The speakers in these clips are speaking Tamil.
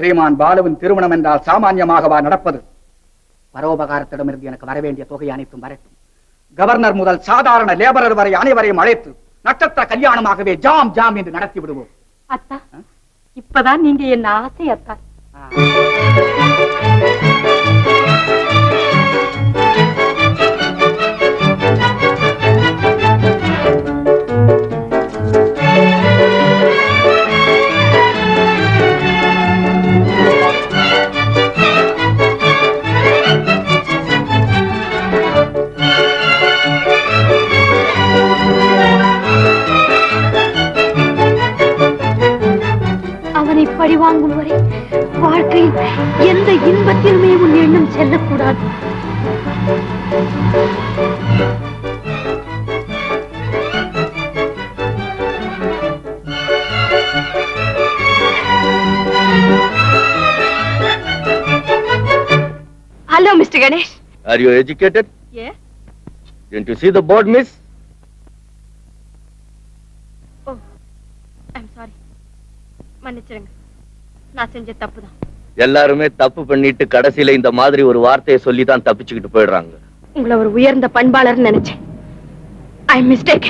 ஸ்ரீமான் பாலுவின் திருமணம் என்றால் சாமானியமாகவா நடப்பது? பரோபகாரத்திடமிருந்து எனக்கு வரவேண்டிய தொகை அனைத்தும் வரட்டும். கவர்னர் முதல் சாதாரண லேபரர் வரை அனைவரையும் அழைத்து நட்சத்திர கல்யாணமாகவே ஜாம் ஜாம் என்று நடத்தி விடுவோம். அத்தா இப்பதான் நீங்க என்ன ஆசை அத்தா? Mister Ganesh Are you educated? ஏ Didn't you see the board, miss? Oh I'm sorry மன்னிச்சிடுங்க. நான் செஞ்ச தப்பு தான் எல்லாருமே தப்பு பண்ணிட்டு கடைசியில இந்த மாதிரி ஒரு வார்த்தையை சொல்லி தான் தப்பிச்சுக்கிட்டு போயிடுறாங்க. உங்களை ஒரு உயர்ந்த பண்பாளர்னு நினைச்சேன். I mistake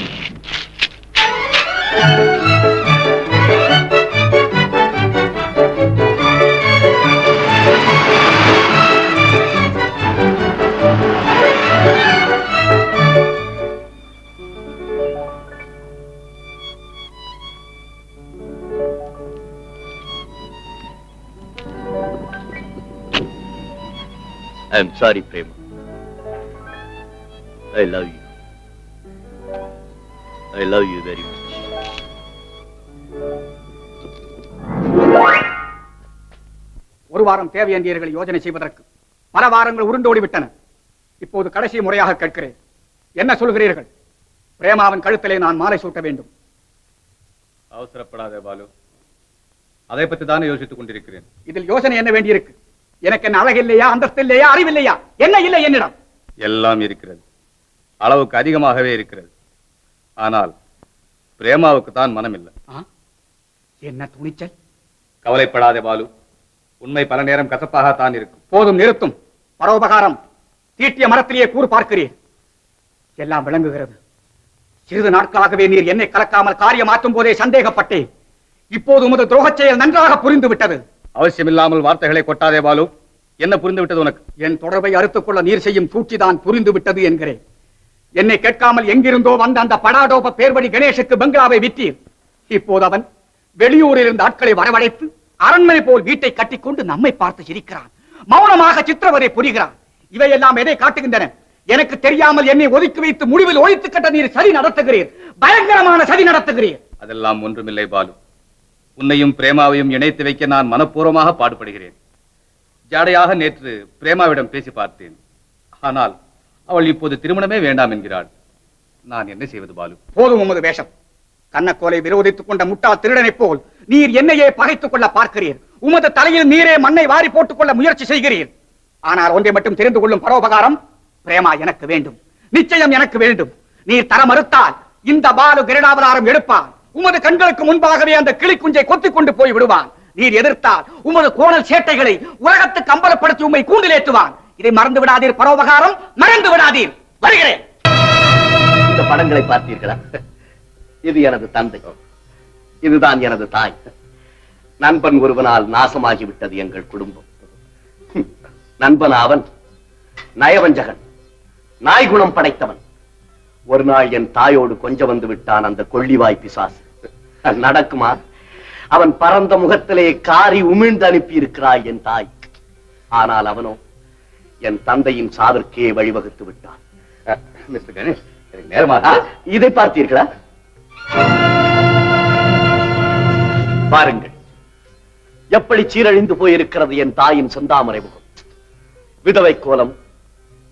Sorry, Prema. I love you. I love you very much. ஒரு வாரம் தேவை என்றீர்கள் யோஜனை செய்வதற்கு பல வாரங்கள் உருண்டோடி விட்டன. இப்போது கடைசி முறையாக கேட்கிறேன். என்ன சொல்கிறீர்கள்? பிரேமாவின் கழுத்திலே நான் மாலை சூட்ட வேண்டும். அவசரப்படாதே பாலு. அதை பற்றி தானே யோசித்துக் கொண்டிருக்கிறேன். இதில் யோசனை என்ன வேண்டியிருக்கு? எனக்கு என்ன அழகு இல்லையா அந்தஸ்து இல்லையா அறிவில்லையா என்ன இல்லை என்னிடம்? எல்லாம் இருக்கிறது. அளவுக்கு அதிகமாகவே இருக்கிறது. ஆனால் பிரேமாவுக்கு தான் மனமில்லை. ஆ? என்ன துணிச்சல்? கவலைப்படாதே பாலு. உண்மை பல நேரம் கசப்பாகத்தான் இருக்கும். போதும் நிறுத்தும். பரோபகாரம். தீட்டிய மரத்திலேயே கூறு பார்க்கிறீர். எல்லாம் விளங்குகிறது. சிறிது நாட்களாகவே நீர் என்னை கலக்காமல் காரியம் ஆற்றும் போதே சந்தேகப்பட்டேன். இப்போது உமது துரோகச் செயல் நன்றாக புரிந்து விட்டது அவசியமில்லாமல் வார்த்தைகளை கொட்டாதே பாலு. என்ன புரிந்து விட்டது உனக்கு? என் தொடர்பை அறுத்துக் கொள்ள நீர் செய்யும் சூழ்ச்சிதான் புரிந்து விட்டது என்கிறேன். என்னை கேட்காமல் எங்கிருந்தோ வந்த அந்த படாடோப பேர்படி கணேஷுக்கு பங்களாவை விற்றீர். இப்போது அவன் வெளியூரில் இருந்து ஆட்களை வரவழைத்து அரண்மனை போல் வீட்டை கட்டிக்கொண்டு நம்மை பார்த்து சிரிக்கிறான். மௌனமாக சித்திரவதை புரிகிறான். இவையெல்லாம் எதை காட்டுகின்றன? எனக்கு தெரியாமல் என்னை ஒதுக்கி வைத்து முடிவில் ஒழித்து கட்ட நீர் சதி நடத்துகிறீர். பயங்கரமான சதி நடத்துகிறீர். அதெல்லாம் ஒன்றுமில்லை பாலு. உன்னையும் பிரேமாவையும் இணைத்து வைக்க நான் மனப்பூர்வமாக பாடுபடுகிறேன். ஜாடையாக நேற்று பிரேமாவிடம் பேசி பார்த்தேன். ஆனால் அவள் இப்போது திருமணமே வேண்டாம் என்கிறாள். நான் என்ன செய்வது பாலு? போதும் உமது வேஷம். கண்ணக்கோலை விரோதித்துக் கொண்ட முட்டாள் திருடனைப் போல் நீர் என்னையே பகைத்துக் கொள்ள பார்க்கிறீர். உமது தலையில் நீரே மண்ணை வாரி போட்டுக் கொள்ள முயற்சி செய்கிறீர். ஆனால் ஒன்றை மட்டும் தெரிந்து கொள்ளும் பரோபகாரம் பிரேமா எனக்கு வேண்டும். நிச்சயம் எனக்கு வேண்டும். நீர் தர மறுத்தால் இந்த பாலு கிரீடாவதாரம் எடுப்பான் உமது கண்களுக்கு முன்பாகவே அந்த கிளி குஞ்சை கொத்திக் கொண்டு போய் விடுவான். நீர் எதிர்த்தால் உமது கோணல் சேட்டைகளை உலகத்துக்கு அம்பலப்படுத்தி உம்மை கூண்டிலேற்றுவான். இதை மறந்து விடாதீர் பரோபகாரம் மறந்து விடாதீர். வருகிறேன். இந்த படங்களை பார்த்தீர்களா? இது எனது தந்தை. இதுதான் எனது தாய். நண்பன் ஒருவனால் நாசமாகிவிட்டது எங்கள் குடும்பம். நண்பன் அவன் நயவஞ்சகன் நாய்குணம் படைத்தவன். ஒரு நாள் என் தாயோடு கொஞ்சம் வந்து விட்டான் அந்த கொள்ளிவாய் பிசாசு. நடக்குமா? அவன் பரந்த முகத்திலே காரி உமிழ்ந்து அனுப்பி இருக்கிறாய் என் தாய். ஆனால் அவனோ என் தந்தையின் சாவிற்கே வழிவகுத்து விட்டான். மிஸ்டர் கணேஷ் எனக்கு நேரமாக ஆ, இதை பார்த்தீர்களா? பாருங்கள். எப்படி சீரழிந்து போயிருக்கிறது என் தாயின் செந்தாமரை முகம். விதவை கோலம்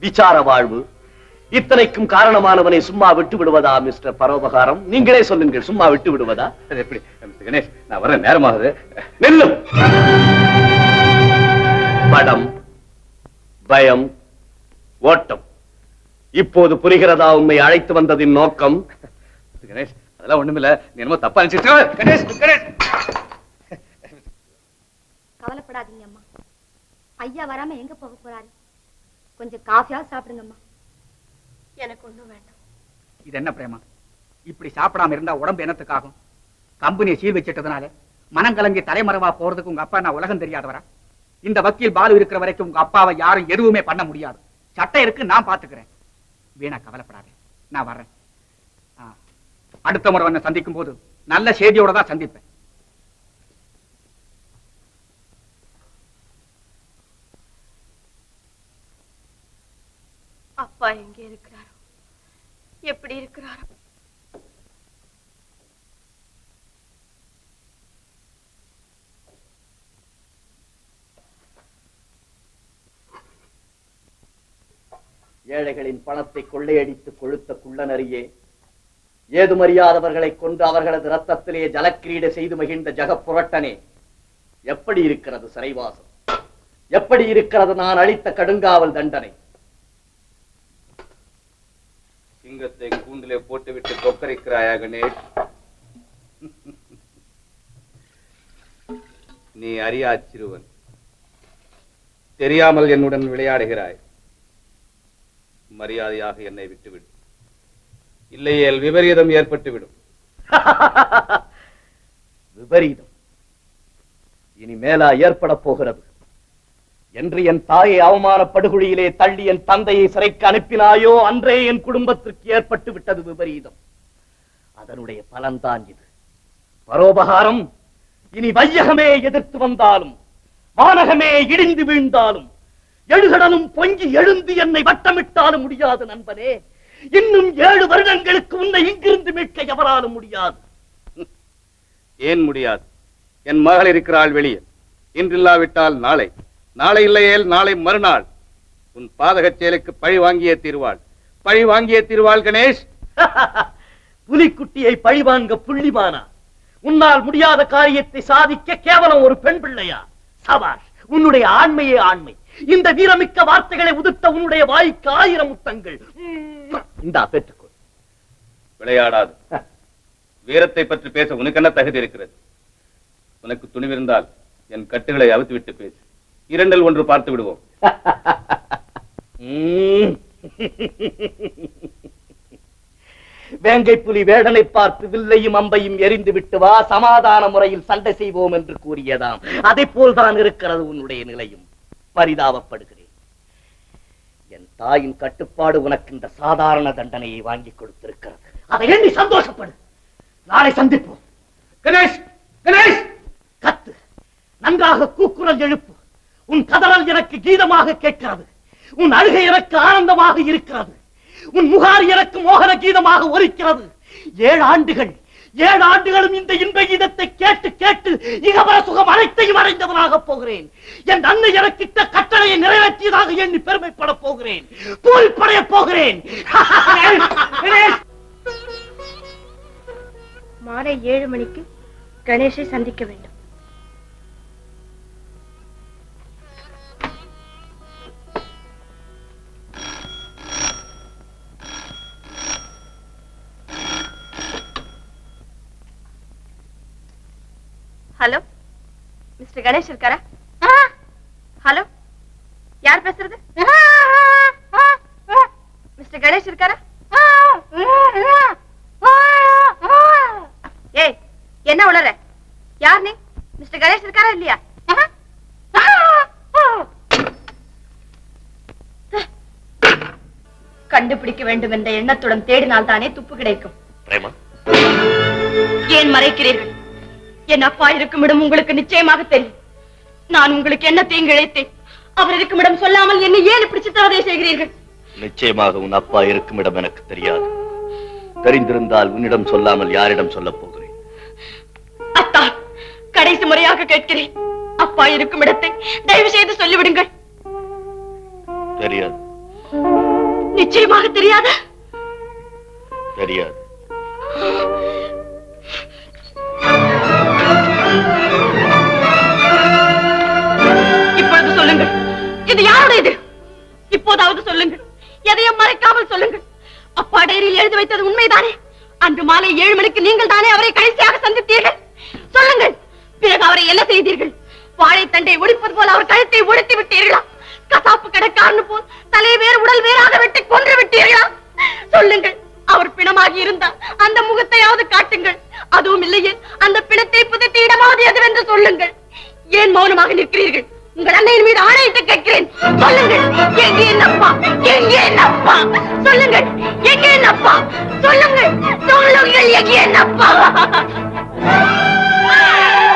விசார வாழ்வு இத்தனைக்கும் காரணமானவனை சும்மா விட்டு விடுவதா மிஸ்டர் பரோபகாரம்? நீங்களே சொல்லுங்கள் சும்மா விட்டு விடுவதா? அது எப்படி? கணேஷ் நான் வர நேரமாகுது. நெல்லும்! படம் பயம் ஓட்டம். இப்போது புரிகிறதா உண்மை அழைத்து வந்ததின் நோக்கம்? கணேஷ் அதெல்லாம் ஒண்ணுமில்ல. நீ என்னமோ தப்பா நினைச்சிட்டு கணேஷ் கணேஷ்! கவலைப்படாதீங்க கவலைப்படாதீங்க அம்மா. ஐயா வராம எங்க போக போறாரு? கொஞ்சம் காஃபியாவது சாப்பிடுங்கம்மா. எனக்கு ஒண்ணும் வேண்டாம். இது என்ன பிரேமா? இப்படி சாப்பிடாம இருந்தா உடம்பு என்னத்துக்காகும்? கம்பெனியை சீல் வச்சிட்டதுனால மனம் கலங்கி தலைமறைவா போறதுக்கு உங்க அப்பா நான் உலகம் தெரியாதவரா? இந்த வக்கீல் பாலு இருக்கிற வரைக்கும் உங்க அப்பாவை யாரும் எதுவுமே பண்ண முடியாது. சட்டம் இருக்கு நான் பாத்துக்கிறேன். வீணா கவலைப்படாதே. நான் வர்றேன். அடுத்த முறை உன்னை சந்திக்கும் போது நல்ல செய்தியோட தான் சந்திப்பேன். அப்பா எங்க இருக்கிறாரோ? எப்படி இருக்கிறாரோ. ஏழைகளின் பணத்தை கொள்ளையடித்து கொழுத்த குள்ளனரியே ஏதுமறியாதவர்களை கொண்டு அவர்களது ரத்தத்திலே ஜலக்கிரீடை செய்து மகிழ்ந்த ஜகப்புரட்டனே எப்படி இருக்கிறது சிறைவாசம்? எப்படி இருக்கிறது நான் அளித்த கடுங்காவல் தண்டனை? சிங்கத்தை கூண்டிலே போட்டுவிட்டு கொக்கரிக்கிறாயா கணேஷ் நீ அறியா சிறுவன். தெரியாமல் என்னுடன் விளையாடுகிறாய். மரியாதையாக என்னை விட்டுவிடு. இல்லையேல் விபரீதம் ஏற்பட்டுவிடும். விபரீதம். இனி மேலா ஏற்பட போகிறது. என்று என் தாயை அவமான படுகொலியிலே தள்ளி என் தந்தையை சிறைக்கு அனுப்பினாயோ அன்றே என் குடும்பத்திற்கு ஏற்பட்டு விட்டது விபரீதம். அதனுடைய பலன்தான் இது. பரோபகாரம் இனி வையகமே எதிர்த்து வந்தாலும் வானகமே இடிந்து வீழ்ந்தாலும் எழுகடலும் பொங்கி எழுந்து என்னை வட்டமிட்டாலும் முடியாது நண்பனே. இன்னும் ஏழு வருடங்களுக்கு உன்னை இங்கிருந்து மீட்க எவராலும் முடியாது. ஏன் முடியாது? என் மகள் இருக்கிறாள் வெளியே இன்றில்லாவிட்டால் நாளை. நாளை இல்லையேல் நாளை மறுநாள். உன் பாதகச் செயலுக்கு பழி வாங்கியே தீர்வாள். பழி வாங்கியே தீர்வாள் கணேஷ். புலிக்குட்டியை பழிவாங்க புள்ளிமானா? உன்னால் முடியாத காரியத்தை சாதிக்க கேவலம் ஒரு பெண் பிள்ளையா? சபாஷ் உன்னுடைய ஆண்மையே ஆண்மை. இந்த வீரமிக்க வார்த்தைகளை உதிர்த்த உன்னுடைய வாய்க்கு ஆயிரம் முத்தங்கள். இந்தா பெற்றுக்கொள். விளையாடாது. வீரத்தை பற்றி பேச உனக்கு என்ன தகுதி இருக்கிறது? உனக்கு துணிவிருந்தால் என் கட்டுகளை அவித்துவிட்டு பேசு. இரண்டல் ஒன்று பார்த்து விடுவோம். வேங்கை புலி வேடனை பார்த்து வில்லையும் அம்பையும் எரிந்து விட்டு வா சமாதான முறையில் சண்டை செய்வோம் என்று கூறியதாம். அதை போல்தான் இருக்கிறது உன்னுடைய நிலையும். பரிதாபப்படுகிறேன். என் தாயின் கட்டுப்பாடு உனக்கு இந்த சாதாரண தண்டனையை வாங்கி கொடுத்திருக்கிறது. அதை எண்ணி சந்தோஷப்படு. நாளை சந்திப்போம். கணேஷ்! கணேஷ்! கத்து. நன்றாக கூக்குரல் எழுப்பு. உன் கதறல் எனக்கு கீதமாக கேட்கிறது. உன் அழுகை எனக்கு ஆனந்தமாக இருக்கிறது. உன் முகார் எனக்கு மோகன கீதமாக ஒலிக்கிறது. ஏழு ஆண்டுகள் ஏழு ஆண்டுகளும் இந்த இன்ப கீதத்தை கேட்டு கேட்டு இகவர சுகம் அனைத்தையும் அடைந்தவனாக போகிறேன். என் அன்னை எனக்கிட்ட கட்டளையை நிறைவேற்றியதாக எண்ணி பெருமைப்பட போகிறேன். பூரிப்படைய போகிறேன். மாலை ஏழு மணிக்கு கணேஷை சந்திக்க வேண்டும். ஹலோ? மிஸ்டர் கணேஷ் இருக்காரா? ஹலோ? யார் பேசுறது? மிஸ்டர் கணேஷ் இருக்காரா? ஏய் என்ன உளற? யார் நீ? மிஸ்டர் கணேஷ் இருக்காரா இல்லையா? கண்டுபிடிக்க வேண்டும் என்ற எண்ணத்துடன் தேடினால் தானே துப்பு கிடைக்கும். பிரேமா ஏன் மறைக்கிறீர்கள்? என் அப்பா இருக்கும் இடம் உங்களுக்கு நிச்சயமாக தெரியும். நான் உங்களுக்கு என்ன தீங்கு இழைத்தேன் அவர் இருக்கும் இடம் சொல்லாமல் என்னை ஏன் இப்படி சித்திரவதை செய்கிறீர்கள்? நிச்சயமாக உன் அப்பா இருக்கும் இடம் எனக்கு தெரியாது. தெரிந்திருந்தால் உன்னிடம் சொல்லாமல் யாரிடம் சொல்லப் போகிறேன்? அத்தா கடைசி முறையாக கேட்கிறேன். அப்பா இருக்கும் இடத்தை தயவு செய்து சொல்லிவிடுங்கள். தெரியாது. நிச்சயமாக தெரியாத? தெரியாது. இது யாருடையது இப்போதாவது சொல்லுங்கள். எதையும் மறைக்காமல் சொல்லுங்கள். அப்பா டைரியில் எழுதி வைத்தது உண்மைதானே? அன்று மாலை ஏழு மணிக்கு நீங்கள் தானே அவரை கடைசியாக சந்தித்தீர்கள்? சொல்லுங்கள். பிறகு அவரை என்ன செய்தீர்கள்? வாழைத்தண்டை ஒடிப்பது போல அவர் கழுத்தை ஒடித்து விட்டீர்களா? கசாப்பு கடைக்காரனு போல் தலை வேறு உடல் வேறாக வெட்டி கொன்று விட்டீர்களா? சொல்லுங்கள். அவர் பிணமாகி இருந்தால் அந்த முகத்தையாவது காட்டுங்கள். அதுவும் இல்லையே அந்த பிணத்தை புதைத்த இடமாவது எதுவென்று சொல்லுங்கள். ஏன் மௌனமாக நிற்கிறீர்கள்? உங்கள் அன்னையின் மீது ஆணையிட்டு கேட்கிறேன். சொல்லுங்கள் எங்கே என்னப்பா எங்கே என்னப்பா சொல்லுங்கள் எங்கே என்னப்பா சொல்லுங்கள் சொல்லுங்கள் எங்கே என்னப்பா அத்தான்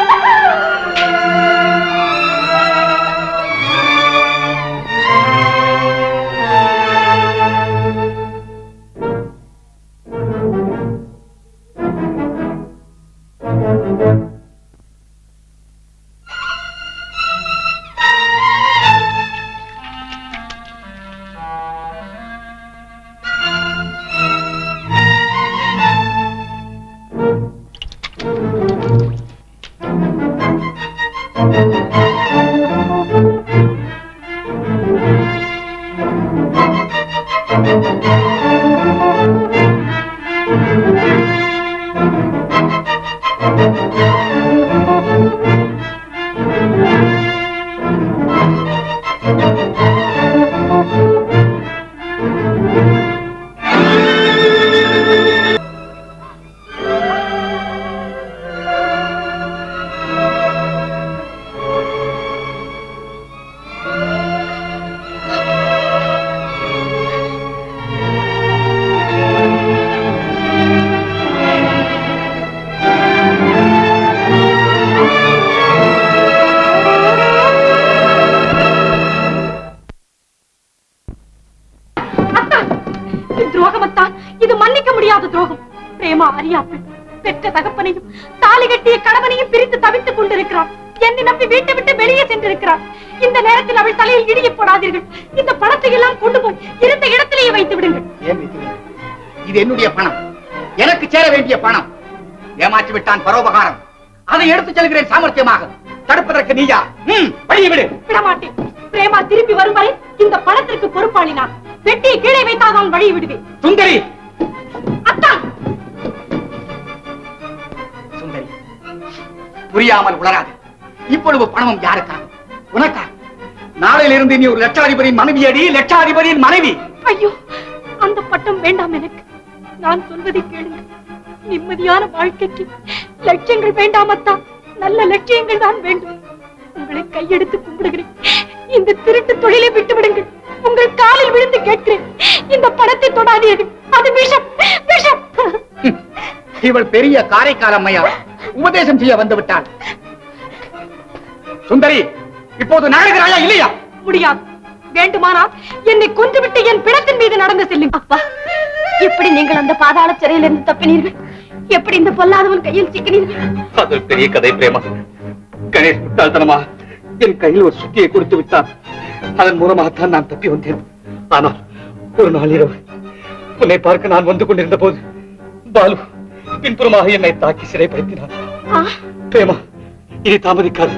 அறியாப்பல் பெற்ற தகப்பனையும் தாலி கட்டிய கணவனையும் பிரித்து தவித்துக் கொண்டிருக்கிறார் என்னை நம்பி வீட்டை விட்டு வெளியே சென்றிருக்கிறார் இந்த நேரத்தில் அவள் தலையில் இடிய போடாதீர்கள். இந்த பணத்தை எல்லாம் கொண்டு போய் இருந்த இடத்திலேயே வைத்து விடுங்கள்? இது என்னுடைய பணம். எனக்கு சேர வேண்டிய பணம். ஏமாற்றி விட்டான் பரோபகாரம். அதை எடுத்துச் செல்கிறேன் சாமர்த்தியமாக. தடுப்பதற்கு நீயா? வழியை விடு. விடமாட்டேன். பிரேமா திரும்பி வரும் வரை இந்த பணத்திற்கு பொறுப்பாளி நான் வெட்டியை கீழே வைத்தால் நான் வழி விடுவேன். சுந்தரி! அத்தான்! புரியாமல் உளராது. இப்பொழுது பணமும் யாருக்கா உனக்கா நாளையிலிருந்து நீ ஒரு லட்சாதிபதியின் மனைவியடி லட்சாதிபதியின் மனைவி. ஐயோ அந்த பட்டம் வேண்டாம் எனக்கு. நான் சொல்வதை கேளுங்கள் நிம்மதியான வாழ்க்கைக்கு லட்சியங்கள் வேண்டாம் அத்தா நல்ல லட்சியங்கள் தான் வேண்டும். உங்களை கையெடுத்து கும்பிடுகிறேன். இந்த திருட்டு தொழிலை விட்டு விடுங்கள் உங்கள் காலில் விழுந்து கேட்கிறேன். இந்த பணத்தை தொடாதீர்கள். அது விஷம் விஷம். இவள் பெரிய காரைக்கால் அம்மையா உபதேசம் செய்ய வந்து விட்டாள் சுந்தரி இப்போது நகர்கிறாயா இல்லையா? முடியாது. வேண்டுமானால் என்னை கொன்றுவிட்டு என் பிணத்தின் மீது நடந்து செல்லும் அப்பா எப்படி நீங்கள் அந்த பாதாள சிறையிலிருந்து தப்பினீர்கள். எப்படி இந்த பொல்லாதவன் கையில் சிக்கினீர்கள்? அது ஒரு பெரிய கதை பிரேமா. கணேஷ் முட்டாள்தனமா என் கையில் ஒரு சுத்தியை கொடுத்து விட்டான். அதன் மூலமாகத்தான் நான் தப்பி வந்தேன். ஆனால் ஒரு நாள் இரவு உன்னை பார்க்க நான் வந்து கொண்டிருந்த போது பாலு பின்புறமாக என்னை தாக்கி சிறைப்படுத்தினான் ஆ, பிரேமா இனி தாமதிக்காது.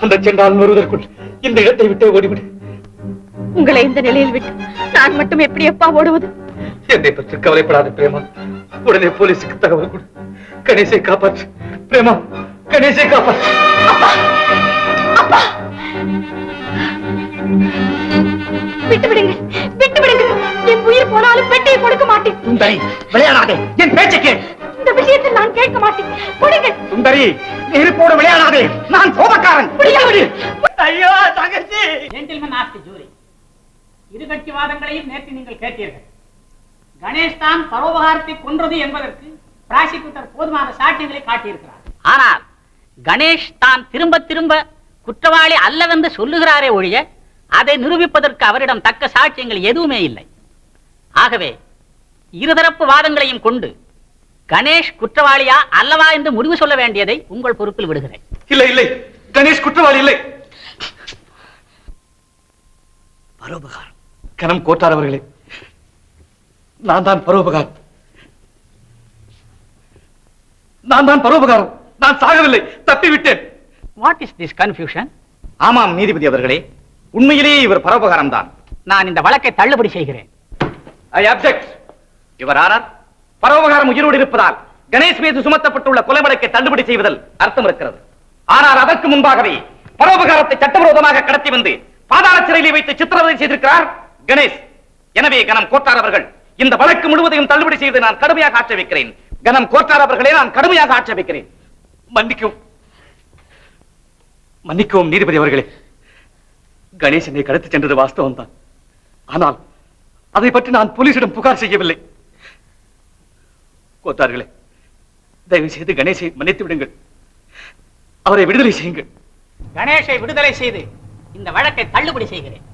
அந்த செண்டால் வருவதற்குள் இந்த இடத்தை விட்டு ஓடிவிடு. உங்களை இந்த நிலையில் விட்டு நான் மட்டும் எப்படி அப்பா ஓடுவது? என்னை பற்றி கவலைப்படாத பிரேமா உடனே போலீஸுக்கு தகவல் கொடு. கணேசை காப்பாற்று. பிரேமா கணேசை காப்பாற்று. அப்பா! விட்டு விடுங்க விட்டு விடுங்க என் உயிர் போனாலும் பெட்டியை கொடுக்க மாட்டேன். விளையாடாதே. என் பேச்சை கேள். இந்த விஷயத்தில் நான் கேட்க மாட்டேன். கொடுங்க சுந்தரி நெருப்போடு விளையாடாதே. நான் முடியாது. ஐயோ தங்கச்சி. ஜென்டில்மேன் ஆஸ்தி ஜூரி இரு கட்சி வாதங்களையும் நேற்று நீங்கள் கேட்டீர்கள். கணேஷ் தான் பரோபகாரத்தை கொன்றது என்பதற்கு பிராசிக்யூட்டர் போதுமான சாட்சியங்களை காட்டியிருக்கிறார். ஆனால் கணேஷ் தான் திரும்ப திரும்ப குற்றவாளி அல்லவென்று சொல்லுகிறாரே ஒழிய அதை நிரூபிப்பதற்கு அவரிடம் தக்க சாட்சியங்கள் எதுவுமே இல்லை. ஆகவே இருதரப்பு வாதங்களையும் கொண்டு கணேஷ் குற்றவாளியா அல்லவா என்று முடிவு சொல்ல வேண்டியதை உங்கள் பொறுப்பில் விடுகிறேன். இல்லை இல்லை. கணேஷ் குற்றவாளி இல்லை. பரோபகாரம். கனம் கோட்டார் அவர்களே நான் தான் பரோபகாரம். நான் தான் பரோபகாரம். நான் சாகவில்லை. தப்பி விட்டேன் வாட் இஸ் திஸ் கன்ஃபியூஷன் ஆமாம் நீதிபதி அவர்களே. உண்மையிலேயே இவர் பரோபகாரம் தான் நான் இந்த வழக்கை தள்ளுபடி செய்கிறேன். ஐ அப்செக்ட் இவர் ஆனார் பரோபகாரம் உயிரோடு இருப்பதால் கணேஷ் மீது சுமத்தப்பட்டுள்ள கொலை வழக்கை தள்ளுபடி செய்வதில் அர்த்தம் இருக்கிறது. ஆனால் அதற்கு முன்பாகவே பரோபகாரத்தை சட்டவிரோதமாக கடத்தி வந்து பாதாள சிறையில் வைத்து சித்திரவதை செய்திருக்கிறார் கணேஷ். எனவே கனம் கோட்டார் அவர்கள் இந்த வழக்கு முழுவதையும் தள்ளுபடி செய்து நான் கடுமையாக ஆட்சேபிக்கிறேன் கனம் கோட்டார் அவர்களை நான் கடுமையாக ஆட்சேபிக்கிறேன் மன்னிக்கும் மன்னிக்கவும். நீதிபதி அவர்களே. கணேசனை கடத்தி சென்றது வாஸ்தவம் தான் ஆனால் அதை பற்றி நான் போலீசிடம் புகார் செய்யவில்லை. கோத்தார்களே தயவு செய்து கணேசை மன்னித்து விடுங்கள். அவரை விடுதலை செய்யுங்கள். கணேஷை விடுதலை செய்து இந்த வழக்கை தள்ளுபடி செய்கிறேன்.